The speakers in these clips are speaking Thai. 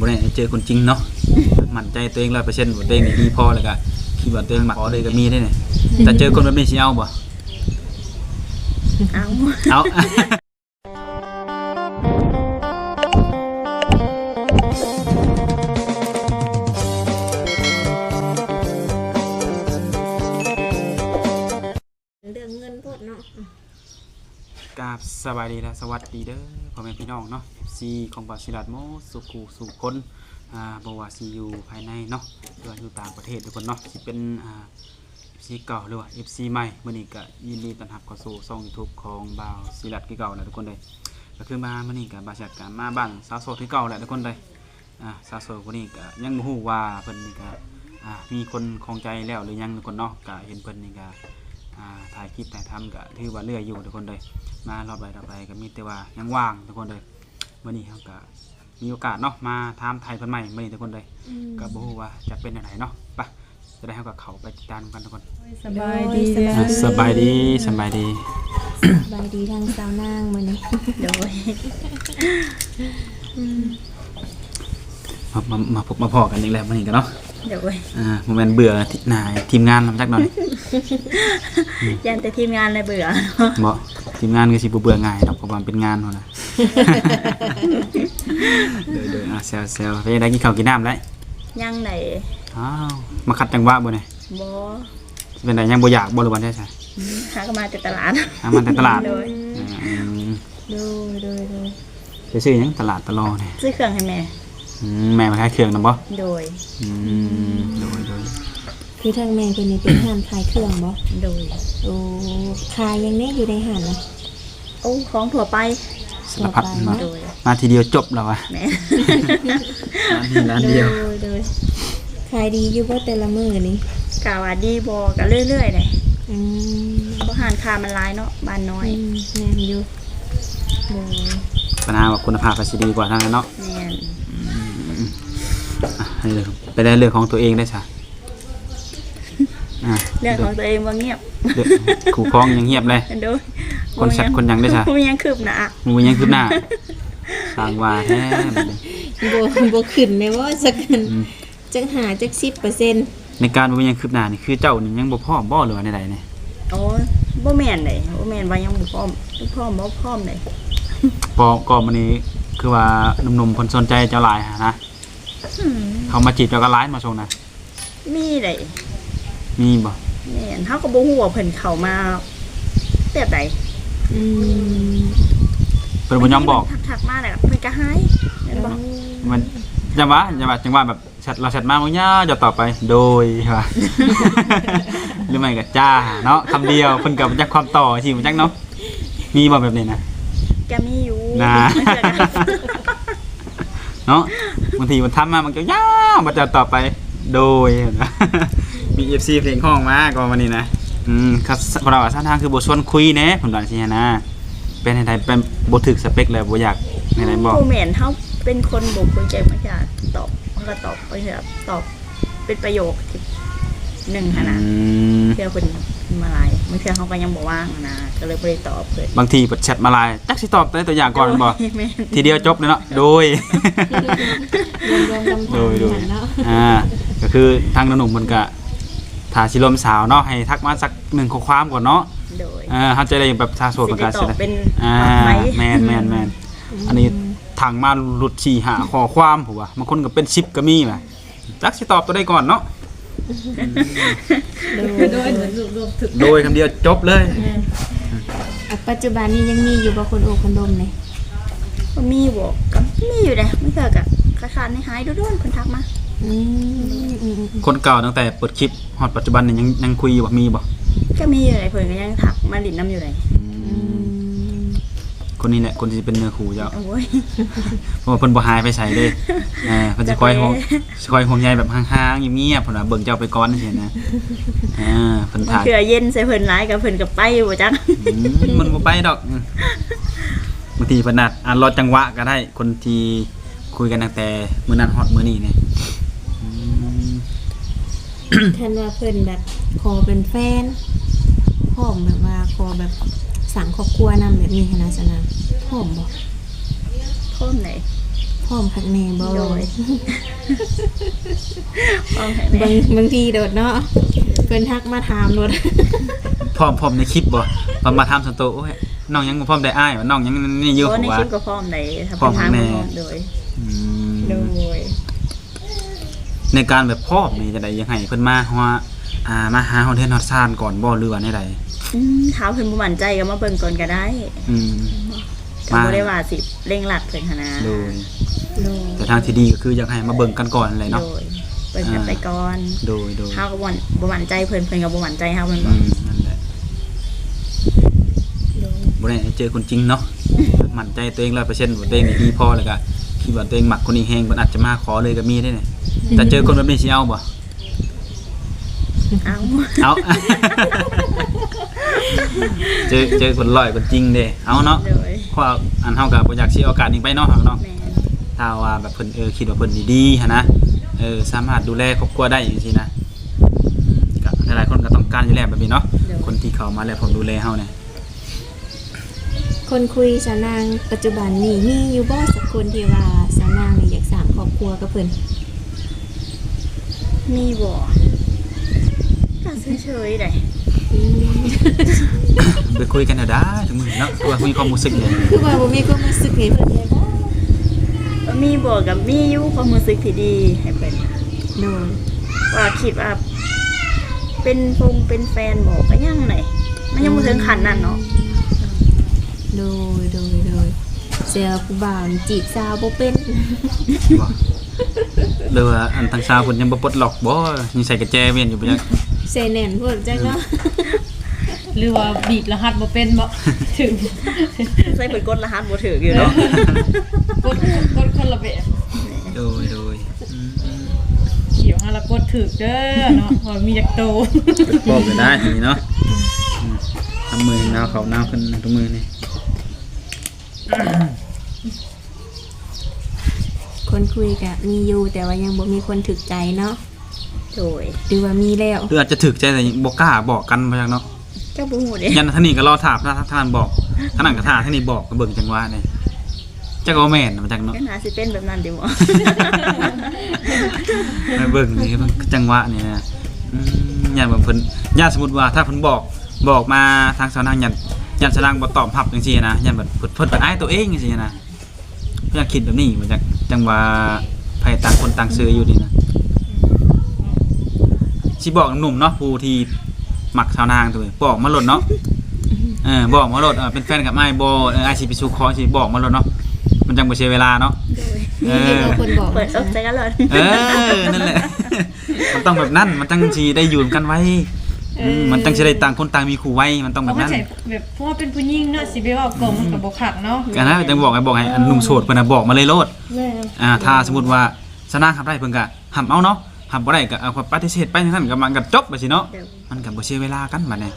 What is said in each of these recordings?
บ่ได้เจอคนจริงเนาะมั่นใจตัวเอง100%ว่าตัวเองนี่ดีพอแล้วก็คิดว่าตัวเองมักพอเลยก็มีได้เนี่ยแต่เจอคนแบบนี้สิเอาบ่เอาเอา ราบสบายดีและสวัสดีเด้อพ่อแม่พี่น้องเนาะ FC ของบาสิลัดโมสุขูสุคนอ่าบวาสิอยู่ภายในเนาะหรือว่าอยู่ต่างประเทศทุกคนเนาะสิเป็นอ่า FC เก่าหรือว่า FC ใหม่มื้อนี้ก็ยินดีต้อนรับเข้าสู่ช่อง YouTube ของบาวสิลัดคือเก่าแหละทุกคนเลยก็คือมามื้อนี้ก็บาสิลัดก็มาบ้านสาวโสดคือเก่าแหละทุกคนเลยอ่าสาวโสดคนนี้ก็ยังบ่ฮู้ว่าเพิ่นนี่ก็อ่ามีคนคองใจแล้วหรือยังทุกคนเนาะก็เห็นเพิ่นนี่ก็ ถ่ายคลิปถ่ายทำก็ถือว่าเรื่อยอยู่ทุกคนเลยมารอบใดรอบใดก็มีแต่ว่ายังว่างทุกคนเลยวันนี้เราก็มีโอกาสเนาะมาถามไทยเพิ่นใหม่วันนี้ทุกคนเลยก็บ่ฮู้ว่าจะเป็นยังไงเนาะไปจะได้เฮากับเขาไปติดตามกันทุกคนสบายดีสบายอะสบายดีสบายดีสบายดีทางสาวนางมื้อนี้โดยมามามาพบมาพอกันอีกแล้ววันนี้กันเนาะ โดยอ่าโมเมนต์เบื่อที่นายทีมงานมาจักหน่อยยันแต่ทีมงานเลยเบื่อบ่ทีมงานก็สิบ่เบื่อง่ายดอกเพราะว่ามันเป็นงานพุ่นน่ะ เดี๋ยวๆอะแซวๆไปได้กินข้าวกินน้ำแล้วยังไหนอ้าวมาขัดจังหวะบ่เนี่ยบอเป็นไรยังบ่อยากบ่หรือวันได้ใช่หาก็มาแต่ตลาดหามันแต่ตลาดโดยอืมดูดูดูไปซื้อหยังตลาดตลอเนี่ยซื้อเครื่องให้แม่ อืมแม่มาขายเครื่องนำบ่โดย อืมโดยโดยคือทางแม่เพิ่นนี่เป็นห้านขายเครื่องบ่โดย โอ้ขายยังแน่อยู่ในห้านนะโอ้ของถั่วไป สารพัดเนาะโดย มาทีเดียวจบแล้ววะแม่ร้านนี้ร้านเดียว โดโดยขายดีอยู่บ่แต่ละมื้อนี้กาว่าดีบอกัเรื่อยๆเลยอืมเพราะหานคามันร้ายเนาะบ้านน้อยอืมแม่นอยู่โดยปัญหาว่าคุณภาพภาษีดีกว่าทางนั้นเนาะแม่นอะ ให้เลยไปได้เรื่องของตัวเองได้ซะอะเรื่องของตัวเองว่าเงียบเรื่องขู่คล้องยังเงียบเลย โดยคนสัตว์คนหยังได้จ้ะบ่มียังคืบหน้ามึงยังคืบหน้าสร้างว่าแท้บัดนี้บ่บ่ขึ้นแม่ว่าสักกันอืมจังหาจัก10%ในการบ่มีหยังคืบหน้านี่คือเจ้านี่ยังบ่พร้อมบ่หรือว่าใดๆเนี่ยโอ้ยบ่แม่นเลยบ่แม่นว่ายังบ่พร้อมบ่พร้อมบ่พร้อมเลยปอก็มันนี้คือว่าหนุ่มๆคนสนใจเจ้าหลายหานะอืม เขามาจีบเจ้าก็ไลฟ์มาส่งนะมีเลยมีบ่แม่นเฮาก็บ่ฮู้ว่าเพิ่นเข้ามาแบบใดอืมเพิ่นบ่ยอมบอกทักทักๆมาแล้วเพิ่นก็หายแม่นบ่มันจังหวะจังหวะจังหวะแบบแชทเราแชทมาบ่ยาวจะตอบไปโดยว่าหรือไม่ก็จ้าเนาะคำเดียวเพิ่นก็บ่จักความต่อสิบ่จักเนาะมีบ่แบบนี้นะก็มีอยู่นะเนาะ บางทีมันทำมามันก็ยาวมาจะต่อไปโดยมี FC เพลงห้องมาก่อนวันนี้นะอืมครับเราสร้างทางคือบทชวนคุยน่ผมว่าสินะเป็นอะไรเป็นบทถึกสเปคเลยบ่อยากให้ไรบอกบ่แม่นเขาเป็นคนบ่คุยใจมันจะตอบมันก็ตอบไปแบบตอบเป็นประโยค หนึ่งหันอืนะมเทื่อเพิ่นมาหลายบางเทื่อเขาก็ยังบ่ว่างนะก็เลยบ่ได้ตอบเพิ่นบางทีเปิดแชทมาไลน์จักสิตอบได้ตัวอย่างก่อนบ่แม่น ทีเดียวจบเลยเนาะโดย รวมๆคำถามโดยโดยกันเนาะอ่า ก็คือทางหนุ่มๆมันก็ถ้าสิลมสาวเนาะให้ทักมาสักหนึ่งข้อความก่อนเนาะโดย อ่าเขาจะได้แบบชาโสดสิเหมือนได้กันตสิอบนะเป็นอ่าไหม แมนแมนแมนอันนี้ถังมาหลุดสี่หาข้อความผมว่าบางคนก็เป็นชิปก็มีว่ะจักสิตอบตัวได้ก่อนเนาะ โดยโดยเหมือนรวมๆถึกโดยคำเดียวจบเลย อะปัจจุบันนี้ยังมีอยู่บ่คนโอบคนดมนี่ก็มีบ่ก็มีอยู่เด้ไม่เทื่อก็คล้ายๆในหายโดนๆเพิ่นทักมาอืมอืมอืมคนเก่าตั้งแต่เปิดคลิปฮอดปัจจุบันนี่ยังยังคุยอยู่บ่มีบ่ก็มีอยู่เลยเพิ่นก็ยังทักมาลิ้นน้ำอยู่เลยอืม คนนี้แหละคนที่เป็นเนื้อคู่เจ้าโอ้ยเพราะว่าเพิ่นบ่หายไปใส่เลยเออเพิ่นสิคอยห่วงสิคอยห่วงใยแบบห่างๆเงียบๆเพิ่นว่าเบิ่งเจ้าไปก่อนจังซี่นะอ่าเพิ่นมันถ่ายเทื่อเย็นใส่เพิ่นหลายก็เพิ่นก็ไปบ่จักอืมมันบ่ไปดอกอืมบางทีเพิ่นนัดอ่านรอจังหวะก็ได้คนที่คุยกันตั้งแต่มื้อนั้นฮอดมื้อนี้เนี่ยอืมท่านว่าเพิ่นแบบขอเป็นแฟนพร้อมแบบว่าขอแบบ สั่งครอบครัวนำแบบนี้หั้นนะสนะพร้อมบ่พร้อมไหนพพร้อมคักแน่บ่โดยพร้อมแข็งแรบางงบางทีโดดเนาะเพิ่นทักมาถามโดดพร้อมพร้อมในคลิปบ่พอมาทำส่วนตัวโอ้ยน้องยังบ่พร้อมได้อ้ายว่าน้องยังนี่อยู่โอ้ในว่า คลิปก็พร้อมไหนถ้าพร้เป็อนมทางแน่ พร้อมโดยอืมโดยในการแบบพร้อมนี่จะได้ยังไงเพิ่นมาว่าอ่ามาหาเฮาเทือนฮอดซานก่อนบ่หรือว่าในใด อืมถามเพิ่นบ่มั่นใจก็มาเบิ่งก่อนก็ได้อืม ก็บ่ได้ว่าสิเร่งรัดเพิ่นหันนะโดย โดยแต่ทางที่ดีก็คืออยากให้มาเบิ่งกันก่อนเลยเนาะโดยเบิ่งกันไปก่อนโดยโดยเฮาก็บ่บ่มั่นใจเพิ่นเพิ่นก็บ่มั่นใจเฮาแม่นอืบ่มนั่นแหละโดยบ่ได้เจอคนจริงเนาะ มั่นใจตัวเอง100%ว่าตัวเองนี่ดีพอแล้วก็คิดว่าตัวเองมักคนนี้แฮงเพิ่นอาจจะมาขอเลยก็มีได้เนี่ยแต่เจอคนแบบนี้สิเอาบ่ เอ้าเอา เจอเจอคนร้อยคนจริงเด้เอาเนาะโดยเพราะอันเฮาก็บ่อยากสิเอาโอกาสนี้ไปเนาะเนาะแม่นถ้าว่าแบบเพิ่นเออคิดว่าเพิ่นดีๆหันนะเออสามารถดูแลครอบครัวได้จังซี่นะก็หลายๆคนก็ต้องการอยู่แล้วแบบนี้เนาะโดยคนที่เข้ามาแล้วผมดูแลเฮาเนี่ยคนคุยสาวนางปัจจุบันนี่มีอยู่บ่สักคนที่ว่าสาวนางนี่อยากสร้างครอบครัวกับเพิ่นมีบ่ก็เฉยๆได้อืม ไปคุยกันเถอะได้ถึงมื้อเนาะตัวามีความรู้สึกเนี่ยคือว่าบ่มีความรู้สึกให้เพิ่นเลยบ่มีบ่กับมีอยู่ความรู้สึกที่ดีให้เพิ่นโดยว่าคิดว่า เป็นฟงเป็นแฟนบอกก็ยังไหนมันยังบ่ถึงขั้นนั้นเนาะโดยโดยโดยเสียผู้บ่าวนี่จีบสาวบ่เป็นบ่หรือว่าอันทางสาวเพิ่นยังบ่ปลดล็อกบ่ยังใส่กระแจเวียนอยู่บ่จัก เซแน่นเพิ่นจังเนาะหรือว่าบีบรหัสบ่เป็นบ่ถึงใส่เพิ่นกดรหัสบ่ถูกอยู่เนาะกดกดคนละแบบโดยโดยอืมเขียวหาละกดถึกเด้อเนาะพอมีจักโตๆบอกก็ได้ทีนี้เนาะอืมทำมือหนาวเขาหนาวขึ้นทุกมือนี่คนคุยก็มีอยู่แต่ว่ายังบ่มีคนถึกใจเนาะ โดยหรือว่ามีแล้วหรืออาจจะถึกใจแต่ยังบ่กล้าบอกกันบ่จักเนาะเจ้าบ่ฮู้เด้ยันท่านนี่ก็รอถามถ้าท่านบอกท่านนั่นก็ท่าท่านนี่บอกก็เบิ่งจังหวะนี่จักว่าแม่นมาจักเนาะก็น่าสิเป็นแบบนั้นดิบ่ไปเบิ่งนี่เบิ่งจังหวะนี่นะอืมยันว่าเพิ่นญาติสมมุติว่าถ้าเพิ่นบอกบอกมาทางสาวนางยันยันสาวนางบ่ตอบรับจังซี่นะยันแบบเพิ่นเพิ่นเป็นอ้ายตัวเองจังซี่นะเพิ่นอยากคิดแบบนี้มาจักจังว่าไผต่างคนต่างซื้ออยู่นี่นะ สิบอกหนุ่มเนาะผู้ที่มักสาวนางตัวเองบอกมาโลดเนาะเออบอกมาโลดเออเป็นแฟนกับไอ้ายบเออไอ้ายสิไปสู่คอสิบอกมาโลดเนาะมันจังบ่เสียเวลาเนาะโดยเอมีออยู่คนบอกเปิดอกใจกันเลยเออ นั่นแหละ มันต้องแบบนั้น มันจังสิได้อยู่กันไว้อืมมันจังสิได้ต่างคนต่างมีคู่ไว้ มันต้องเพแบราะบว่านั้น ใช่แบบเพราะว่าเป็นผู้หญิงเนาะสิไปเว่ากล่องมันก็บ่คักเนาะกันนะจังบอกให้บอกให้อันหนุ่มโสดเพิ่นน่ะบอกมาเลยโลด แม่อ่า ถ้าสมมุติว่าสนางทำได้เพิ่นก็ห้ามเอาเนาะ ห้ามบ่ได้ก็เอาปฏิเสธไปจังซั่นก็มันก็จบไปสิเนาะเดี๋ยวมันก็บ่เสียเวลากันบัดนี้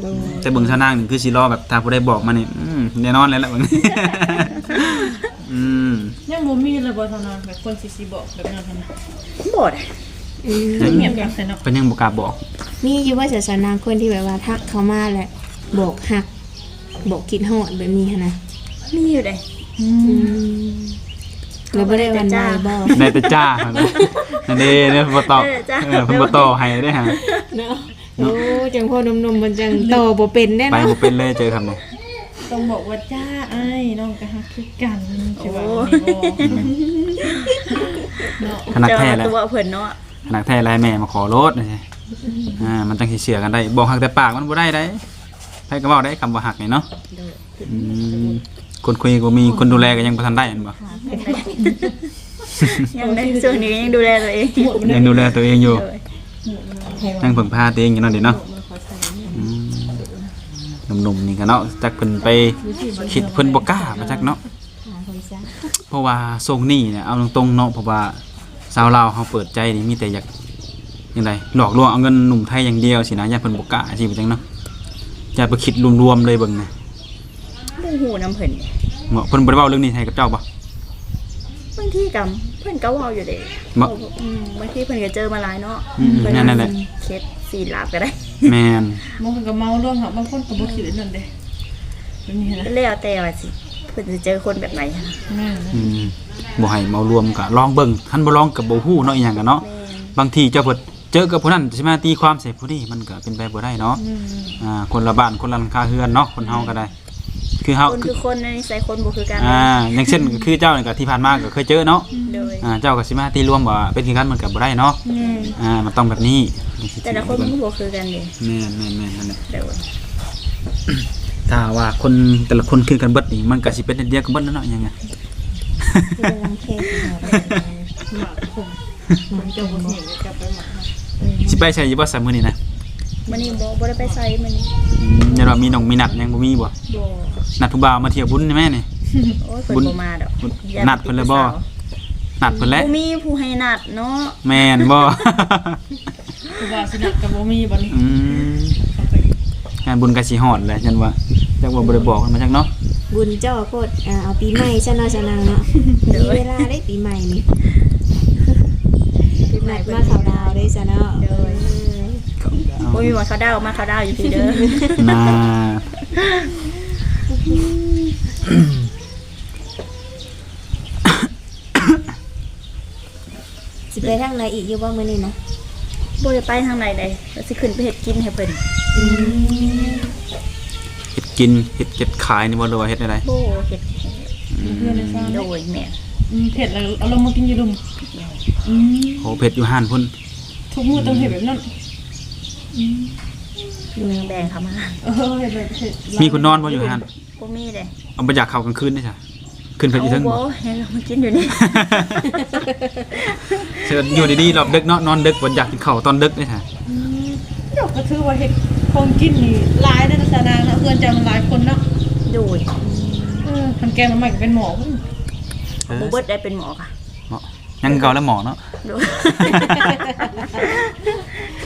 โดยแต่เบิ่งสนางนี่คือสิรอแบบถ้าผู้ใดบอกมานี่อืมแน่นอนแล้วแหละเบิ่ง อืมยังบ่มีเลยบ่เท่านั้นแบบคนสิสิบอกแบบนั้นนะบ่ได้อืมเงียบกันใส่เนาะเพิ่นยังบ่กล้าบอก มีอยู่ว่าจะสาวนางคนที่แบบว่าทักเขามาแหละบอกหักบอกคิดฮอดแบบนี้หั้นนะมีอยู่ได้อืม แล้วบ่ได้วันไหวบ่ได้แต่จ้าครับนะนั่นเด้เนี่ยเพิ่นบ่ตอบเออจ้าเออเพิ่นบ่ต่อให้ได้ฮะเนาะโอ้จังพ่อหนุ่มๆมันจังโตบ่เป็นแน่ไปเนาะบ่เป็นเลยเจอคำนี้ต้องบอกว่าจ้าไอ้ายน้องก็ฮักคือกันใช่ป่ะโอ้เนาะขนาดแท้แล้วเจอตัวเพิ่นเนาะขนาดแท้แล้วแม่มาขอรถนะใช่อ่ามันจังสิเชื่อกันได้บอกหักแต่ปากมันบ่ได้ได้ไผก็เว้าได้คำว่าหักนี่เนาะโดยอืม คนคุยก็มีคนดูแลก็ยังบ่ทันได้อันบ่ยังได้ช่วงนี้ยังดูแลตัวเองยังดูแลตัวเองอยู่โดยยังพึ่งพาตัวเองอยู่เนาะเดี๋ยวเนาะอืมหนุ่มๆนี่ก็เนาะจักเพิ่นไปคิดเพิ่นบ่กล้ามาจักเนาะเพราะว่าทรงนี่เนี่ยเอาตรงๆเนาะเพราะว่าสาวลาวเขาเปิดใจนี่มีแต่อยากยังไงหลอกลวงเอาเงินหนุ่มไทยอย่างเดียวสินะอย่าเพิ่นบ่กล้าสิไปจังเนาะอย่าไปคิดรวมๆเลยเบิ่งนะ บ่ฮู้นำเพิ่นเหมาะเพิ่นบ่ได้เว้าเรื่องนี้ให้กับเจ้าบ่บางทีกับเพิ่นก็เว้าอยู่เด้บ่ อืมบางทีเพิ่นก็เจอมาหลายเนาะอืมเพิ่นนั่นแหละ เคสสีลาบก็ได้ แม่นบางคนก็เมาร่วงค่ะบางคนก็บ่คิดอันนั้นเด้แบบนี้นะแล้วแต่ว่าสิเพิ่นพิ่นจะเจอคนแบบไหนอะแม่นอืมบ่ให้เมารวมก็ลองเบิ่งคันบ่ลองก็บ่ฮู้เนาะอีหยังกันเนาะ แม่นบางทีเจ้าเพิ่นเจอกับผู้นั้นสิมาตีความใส่ผู้นี้มันก็เป็นไปบ่ได้เนาะ อืมอ่า คนละบ้านคนละหลังคาเฮือนเนาะ คนเฮาก็ได้ คือเฮาคนคือคนในนิสัยคนบ่คือกันอ่าอย่างเช่นคือเจ้านี่ก็ที่ผ่านมาก็เคยเจอเนาะโดยอ่าเจ้าก็สิมาตีรวมว่าเป็นคือกันมันก็บ่ได้เนาะแม่นอ่ามันต้องแบบนี้แต่ละคนมันบ่คือกันเด้แม่นแม่นแม่นนั่นแหละโดยถ้าว่าคนแต่ละคนคือกันเบิดนี่มันก็สิเป็นอันเดียวกันเบิดแล้วเนาะยังไงเรื่องแค่สิเอาไปหมักผมมันจะบ่เห็นกลับไปหมักนะสิไปใช้อยู่บ่ซมื้อนี้นะ มื้อนี้บ่บ่ได้ไปไสมื้อนี้อืมอย่าว่ามีน้องมีนัดยังบ่มีบ่บ่นัดผู้บ่าวมาเที่ยวบุญนี่แม่นี่ โอ้ยเพิ่นบุญ บ่มาดอกบุญย่านัดเพิ่นเลยบ่นัดเพิ่นแหละบ่มีผู้ให้นัดเนาะแม่นบ่ คือว่าสินัดกับบ่มีบ่นี่อืมเข้าไปงานบุญก็สิฮอดแหละยันว่าจักว่าบ่ได้บอกกันมาจักเนาะบุญเจ้าโคตรอ่าเอาปีใหม่ซะเนาะซะนางเนาะมีเวลาได้ปีใหม่นี่ปีใหม่นัดเพิ่นมาเขาดาวได้ซะเนาะโดย บ่มีว่าเขาดาวมาเขาดาวอยู่พี่เด้อ น่าสิไปทางไหนอีกอยู่บ่มื้อนี้นะบ่ได้ไปทางไหนเลยแล้วสิขึ้นไปเฮ็ดกินให้เพิ่นเฮ็ดกินเฮ็ดเก็บขายนี่บ่รู้ว่าเฮ็ดได้ไดโอ้เฮ็ดเพื่อนในซ่าโดยแม่อืมเผ็ดแล้วเอาลงมากินอยู่ดุมอืมโหเผ็ดอยู่ห้านพุ่นทุกมื้อต้องเห็นแบบนั้น แบ่งเข้ามาเออเห็นแบบเผ็ดมีคนนอนบ่อยู่ห้านบ่มีเลยเอาไปจากเขากลางคืนได้จ้ะขึ้นไปเอาอีเทิงบ่บ่ให้เรามากินอยู่นี่ เชิญอยู่ดีๆรอบดึกเนาะนอนดึกบ่อยากกินข้าวตอนดึกได้จ้ะอืมเดี๋ยวก็ถือว่าเห็ดของกินนี่หลายในศาสนาเนาะเพื่อนจะมันหลายคนเนาะโดยเออมันแกงมันใหม่ก็เป็นหมอพุ่นเออบ่เบิดได้เป็นหมอค่ะ เหมาะยังเก่าแล้วหมอเนาะโด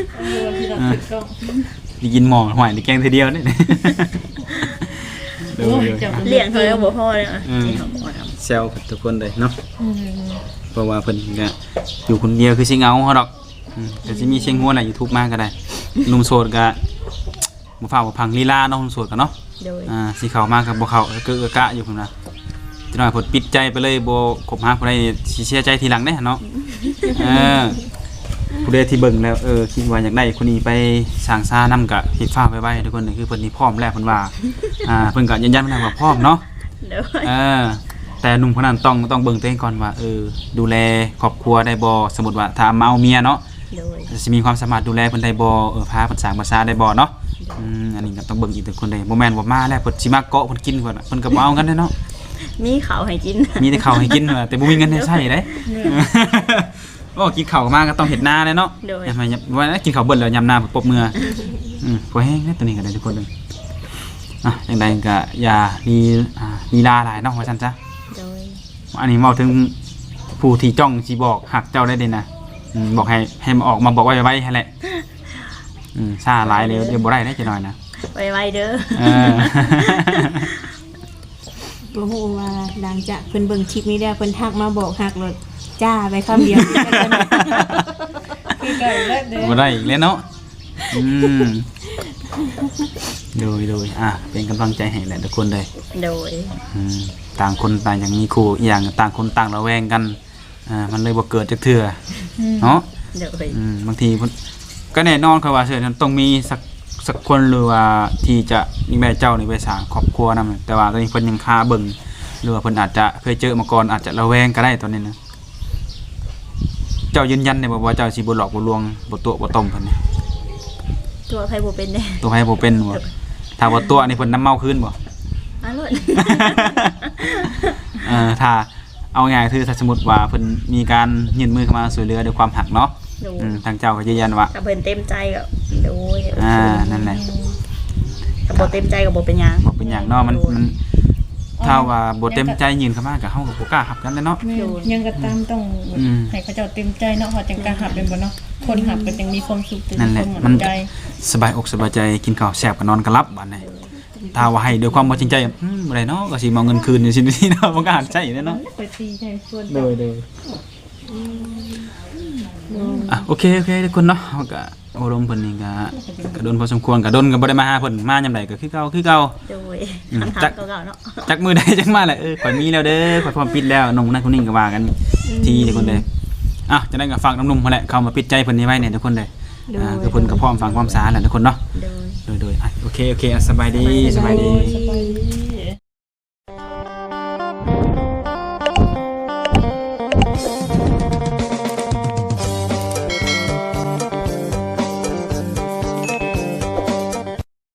ยเออที่เราติดกล้องได้กินหมอหวยได้แกงทีเดียวนี่ โอ้ยจับเลี้ยงเขาแล้วบ่พอเลยอะอืมกินของหมอทำแซวกับทุกคนเลยเนาะอืมเพราะว่าเพิ่นก็อยู่คนเดียวคือสิเหงาเฮาดอกอืมแต่สิมีเสียงหัวน่ะ YouTube มาก็ได้หนุ่มโสดก็บ่ฟ้าวบ่พังลีลาเนาะหนุ่มโสดก็เนาะ โดยอ่าสิเข้ามาก็บ่เข้าก็กะกะอยู่พุ่นน่ะจังหน่อยเพิ่นปิดใจไปเลยบ่คบหาผู้ใดสิเสียใจทีหลังเด้เนาะเออ ผู้ใดที่เบิ่งแล้วเออคิดว่าอยากได้คนนี้ไปสร้างซานํก็เฮ็ดฟ้าไว้ๆทุกคนนี่คือเพิ่นนี่พร้อมแล้วเพิ่นว่าอ่าเพิ่นก็ยืนยันว่าพร้อมเนาะโดยเออแต่หนุ่มคนนั้นต้องต้องเบิ่งตัวเองก่อนว่าเออดูแลครอบครัวได้บ่สมมุติว่าถ้ามาเอาเมียเนาะโดยสิมีความสามารถดูแลเพิ่นได้บ่เออพาเพิ่นสร้างภาษาได้บ่เนาะอืมอันนี้ก็ต้องเบิ่งอีกทุกคนเลยบ่แม่นว่ามาแล้วเพิ่นสิมาเกาะเพิ่นกินเพิ่นน่ะเพิ่นก็บ่เอากันเด้เนาะมีข้าวให้กิน มีแต่ข้าวให้กินว่ะแต่บ่มีเงินให้ใช้เด้ โอ้กินข้าวมาก็ต้องเฮ็ดนาเลยเนาะโดยอย่ามาอย่าว่ากินข้าวเบิดแล้วยำนาปบมืออืมพอแห้งเด้ตัวนี้ก็ได้ทุกคนเลยอะจังใดก็อย่ามีอ่าลีลาหลายเนาะว่าซั่นจ้ะโดย อันนี้เมาถึงผู้ที่จ้องสีบอกหักเจ้าได้เด่นนะอืมบอกให้ให้มาออกมาบอกไว้ไว้ให้แหละอืมซาหลายเลยเดี๋ยวบ่ได้ได้จะหน่อยนะไวๆเด้อ เออ บ่ฮู้ว่าหลังจากเพิ่นเบิ่งคลิปนี้แล้วเพิ่นทักมาบอกฮักรถ จ้าไปคำเดียวคือไก่และเด้บ่ได้อีกแล้วเนาะอืมโดยโดยอะเป็นกำลังใจให้แหละทุกคนเลยโดย อืมต่างคนต่างอย่างมีครูอีกอย่างต่างคนต่างระแวงกันอ่ามันเลยบ่เกิดจักเทื่อเนาะ โดย อืมบางทีเพิ่นก็แน่นอนครับว่าเชื่อต้องมีสักสักคนหรือว่าที่จะนี่แม่เจ้านี่ไปสร้างครอบครัวนำแต่ว่าตอนนี้เพิ่นยังคาเบิ่งหรือว่าเพิ่นอาจจะเคยเจอมาก่อนอาจจะระแวงก็ได้ตอนนี้นะ เจ้ายืนยันได้บ่ว่าเจ้าสิบ่หลอกบ่ลวงบ่ตัวบ่ต้มเพิ่นนี่ตัวไผบ่เป็นเด้ตัวให้บ่เป็นบ่ถ้าบ่ตัวนี่เพิ่นน้ำเมาคืนบ่มาโลดเออถ้าเอาง่ายๆคือถ้าสมมุติว่าเพิ่นมีการยื่นมือเข้ามาช่วยเหลือด้วยความหักเนาะโดยอืมทางเจ้าก็ยืนยันว่า ถ้าเพิ่นเต็มใจก็โดยอ่านั่นแหละ ถ้าบ่เต็มใจก็บ่เป็นหยังบอกเป็นอย่างเนาะมันมัน ถ้าว่าบ่เต็มใจยืนเข้ามาก็เฮาก็บ่กล้าหับกันเลยเนาะ แม่ยังก็ตามต้องอืมให้เขาเจ้าเต็มใจเนาะเขาจังกล้าหับเป็นบ่เนาะคนหับก็จังมีความสุขตื่นนั่นแหละความมันใจสบายอกสบายใจกินข้าวแซ่บก็นอนก็หลับบัดนี้ถ้าว่าให้ด้วยความบ่จริงใจอืมบ่ได้เนาะก็สิมาเอาเงินคืนอยู่ซินี่เนาะมันก็หันใจอยู่เนาะ ไปตีใจส่วนโดยโดยอะโอเคโอเคทุกคนเนาะเราก็ โอ้ลมเพิ่นนี่ก็ก็โดนพอสมควรก็โดนก็บ่ได้มาหาเพิ่นมายามใดก็คือเก่าคือเก่า โดยอืมทางจักเก่าๆเนาะจักมือใดจักมาแหละเออข่อยมีแล้วเด้อข่อยพร้อมปิดแล้วน้องนั่นคนนี้ก็ว่ากันทีทุกคนเลยอะจะได้ก็ฝากน้องๆมาแหละเข้ามาปิดใจเพิ่นนี้ไว้เนี่ยทุกคนเลยอ่าคือเพิ่นก็พร้อมฟังความสาแหละทุกคนเนาะโดย โดยโดยอะโอเคโอเคอะสบายดีสบายดี สบายดี